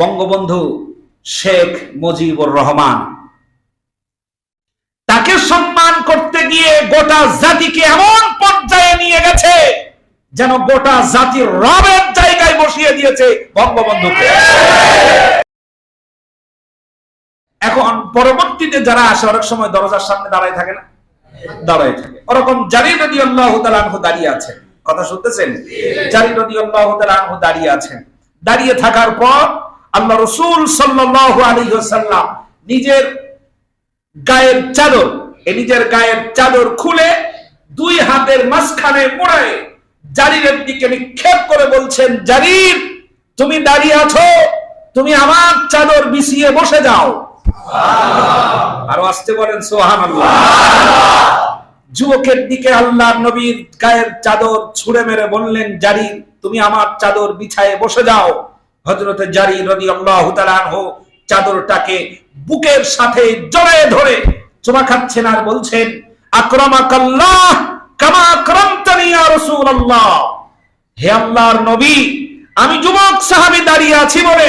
বঙ্গবন্ধু শেখ মুজিবুর রহমান। তাকে সম্মান করতে গিয়ে গোটা জাতিকে এমন পর্যায়ে নিয়ে গেছে, যেন গোটা জাতির রবের জায়গায় বসিয়ে দিয়েছে বঙ্গবন্ধুকে। এখন পরবর্তীতে যারা আসে, অনেক সময় দরজার সামনে দাঁড়ায় থাকে না? দাঁড়ায় থাকে। ওরকম জারি নদী আল্লাহ দাঁড়িয়ে আছেন কথা শুনতেছেন? জারি নদী আল্লাহ দাঁড়িয়ে আছেন। দাঁড়িয়ে থাকার পর আল্লাহ রসুল সাল্লাহ আলী সাল্লাম নিজের গায়ের চাদর এ নিজের গায়ের চাদর খুলে দুই হাতের মাঝখানে মোড়ায় জারিরের দিকে নিক্ষেপ করে বলছেন জারির তুমি দাঁড়িয়ে আছো তুমি আমার চাদর বিছিয়ে বসে যাও। আরও আসতে বলেন সোহান যুবকের দিকে আল্লাহ নবীর গায়ের চাদর ছুঁড়ে মেরে বললেন জারির তুমি আমার চাদর বিছায়ে বসে যাও। হজরতে জারি রদি আল্লাহ চাদরটাকে বুকের সাথে জড়ায় ধরে চোমা খাচ্ছেন আর বলছেন, আক্রমাকাল্লাহ কামা আক্রামতানি ইয়া রাসূলুল্লাহ। হে আল্লাহর নবী, আমি যুবক সাহাবী দাঁড়িয়ে আছি বলে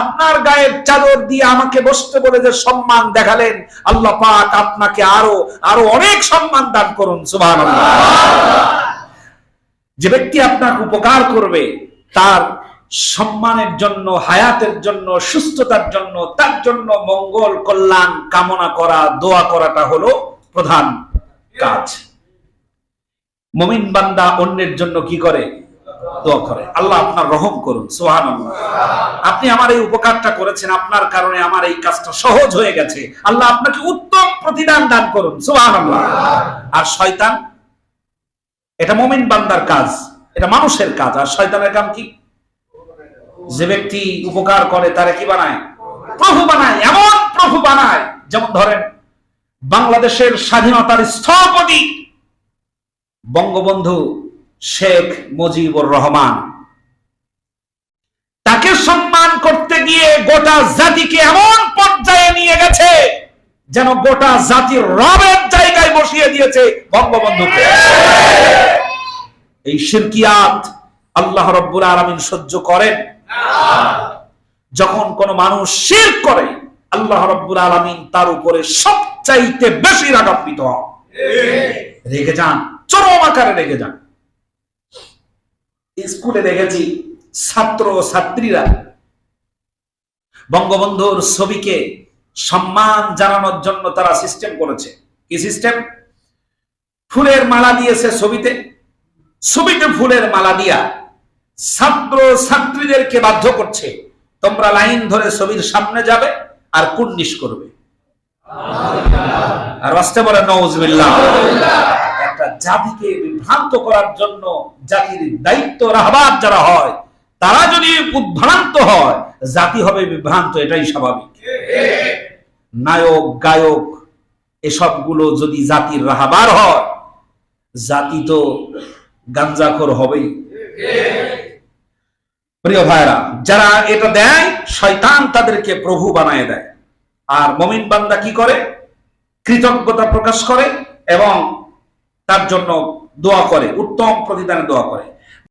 আপনার গায়ের চাদর দিয়ে আমাকে বসতে বলে যে সম্মান দেখালেন, আল্লাহ পাক আপনাকে আরও আরও অনেক সম্মান দান করুন যে ব্যক্তি আপনাকে উপকার করবে, তার সম্মানের জন্য, হায়াতের জন্য, সুস্থতার জন্য, তার জন্য মঙ্গল, কল্যাণ কামনা করা, দোয়া করাটা হলো প্রধান কাজ। মমিন বান্দা অন্যের জন্য কি করে? দোয়া করে। আল্লাহ আপনার রহম করুন সোহান আপনি আমার এই উপকারটা করেছেন, আপনার কারণে আমার এই কাজটা সহজ হয়ে গেছে। আল্লাহ আপনাকে উত্তম প্রতিদান দান করুন সোহান আর শয়তান, এটা মমিন বান্দার কাজ, এটা মানুষের কাজ। আর শয়তানের কাম কি? যে ব্যক্তি উপকার করে, তারে কি বানায়? প্রভু বানায়, এমন প্রভু বানায়। যেমন ধরেন, বাংলাদেশের স্বাধীনতার স্থপতি বঙ্গবন্ধু শেখ মুজিবুর রহমান। তাকে সম্মান করতে গিয়ে গোটা জাতিকে এমন পর্যায়ে নিয়ে গেছে, যেন গোটা জাতির রবের জায়গায় বসিয়ে দিয়েছে বঙ্গবন্ধুকে। এই শিরকিয়াত আল্লাহ রব্বুল আলমিন সহ্য করেন। যখন কোন মানুষ শির করে, আল্লাহ রব্বুল আলমিন তার উপরে সবচাইতে বেশি রাগান্বিত হন। রেগে যান, চরম আকারে রেগে যান। স্কুলে দেখেছি ছাত্র ছাত্রীরা বঙ্গবন্ধুর ছবিকে সম্মান জানানোর জন্য তারা সিস্টেম করেছে। কি সিস্টেম ফুলের মালা দিয়েছে ছবিতে। ছবিতে ফুলের মালা দিয়া ছাত্র ছাত্রীদেরকে বাধ্য করছে, তোমরা লাইন ধরে ছবির সামনে যাবে আর কুন্নিস করবে। আর আসতে একটা জাতিকে বিভ্রান্ত করার জন্য জাতির দায়িত্ব রাহবার যারা হয়, তারা যদি উদ্ভ্রান্ত হয়, জাতি হবে বিভ্রান্ত, এটাই স্বাভাবিক। নায়ক, গায়ক, এসবগুলো যদি জাতির রাহাবার হয়, জাতি তো গাঞ্জাখর হবেই। প্রিয় ভাইরা যারা এটা দেয়, শয়তান তাদেরকে প্রভু বানায় দেয়। আর মমিন বান্দা কি করে? কৃতজ্ঞতা প্রকাশ করে এবং তার জন্য দোয়া করে, উত্তম প্রতিদানে দোয়া করে।